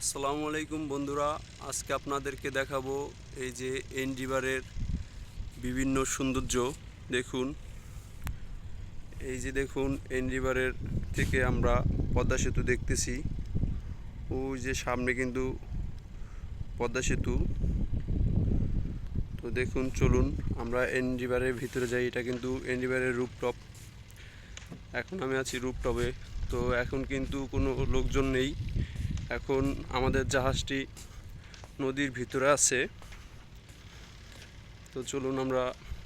আসসালামু আলাইকুম বন্ধুরা, আজকে আপনাদেরকে দেখাবো এই যে এন রিভারের বিভিন্ন সৌন্দর্য। দেখুন, এই যে দেখুন এন রিভারের থেকে আমরা পদ্মা সেতু দেখতেছি। ওই যে সামনে কিন্তু পদ্মা সেতু। তো দেখুন, চলুন, আমরা এন রিভারের ভিতরে যাই। এটা কিন্তু এন রিভারের রূপটপ এখন আমি আছি রূপটপে তো এখন কিন্তু কোনো লোকজন নেই। এখন আমাদের জাহাজটি নদীর ভিতরে আছে। তো চলুন আমরা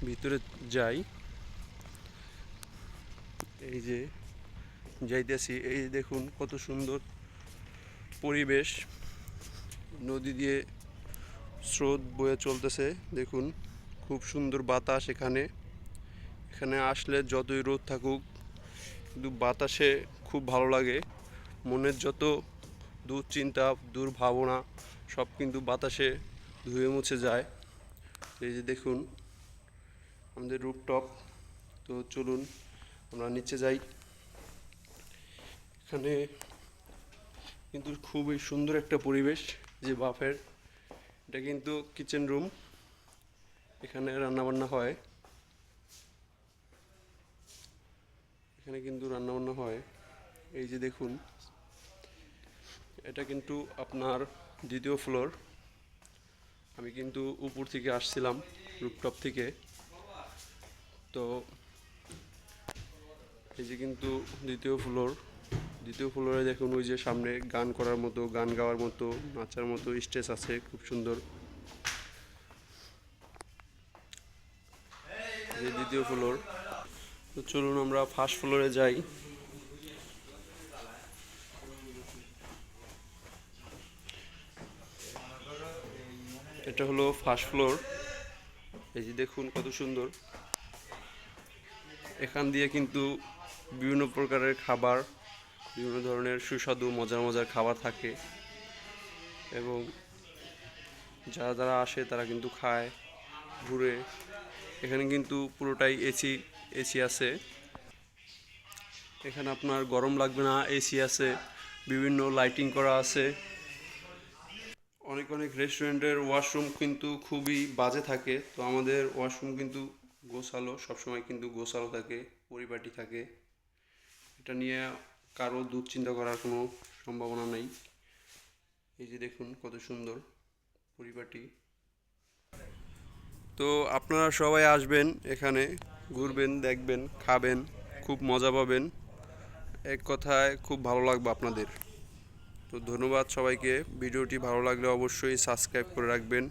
ভিতরে যাই। এই যে যাইতেছি, এই দেখুন কত সুন্দর পরিবেশ। নদী দিয়ে স্রোত বয়ে চলতেছে, দেখুন খুব সুন্দর বাতাস এখানে। এখানে আসলে যতই রোদ থাকুক, কিন্তু বাতাসে খুব ভালো লাগে। মনের যত দুশ্চিন্তা, দুর্ভাবনা, সব কিন্তু বাতাসে ধুয়ে মুছে যায়। এই যে দেখুন, আমাদের রুপটপ তো চলুন, আমরা নিচে যাই। এখানে কিন্তু খুবই সুন্দর একটা পরিবেশ, যে বাফের। এটা কিন্তু কিচেন রুম। এখানে রান্নাবান্না হয়। এখানে কিন্তু রান্নাবান্না হয়। এই যে দেখুন এটা কিন্তু আপনার দ্বিতীয় ফ্লোর আমি কিন্তু উপর থেকে আসছিলাম রুপটপ থেকে। তো এই যে কিন্তু দ্বিতীয় ফ্লোর দ্বিতীয় ফ্লোরে দেখুন ওই যে সামনে গান করার মতো, গান গাওয়ার মতো, নাচার মতো স্টেজ আছে, খুব সুন্দর। দ্বিতীয় ফ্লোর তো চলুন আমরা ফার্স্ট ফ্লোরে যাই। এটা হলো ফার্স্ট ফ্লোর এই যে দেখুন কত সুন্দর। এখান দিয়ে কিন্তু বিভিন্ন প্রকারের খাবার, বিভিন্ন ধরনের সুস্বাদু, মজার মজার খাবার থাকে। এবং যারা যারা আসে, তারা কিন্তু খায় ঘুরে। এখানে কিন্তু পুরোটাই এসি এসি আছে। এখানে আপনার গরম লাগবে না, এসি আছে। বিভিন্ন লাইটিং করা আছে। অনেক অনেক রেস্টুরেন্টের ওয়াশরুম কিন্তু খুবই বাজে থাকে। তো আমাদের ওয়াশরুম কিন্তু গোছালো, সবসময় কিন্তু গোছালো থাকে, পরিপাটি থাকে। এটা নিয়ে কারও দুশ্চিন্তা করার কোনো সম্ভাবনা নেই। এই যে দেখুন কত সুন্দর পরিপাটি। তো আপনারা সবাই আসবেন এখানে, ঘুরবেন, দেখবেন, খাবেন, খুব মজা পাবেন। এক কথায় খুব ভালো লাগবে আপনাদের। তো ধন্যবাদ সবাইকে। ভিডিওটি ভালো লাগলে অবশ্যই সাবস্ক্রাইব করে রাখবেন।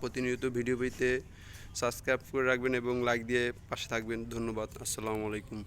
প্রতিনিয়ত ভিডিও পেতে সাবস্ক্রাইব করে রাখবেন এবং লাইক দিয়ে পাশে থাকবেন। ধন্যবাদ। আসসালামু আলাইকুম।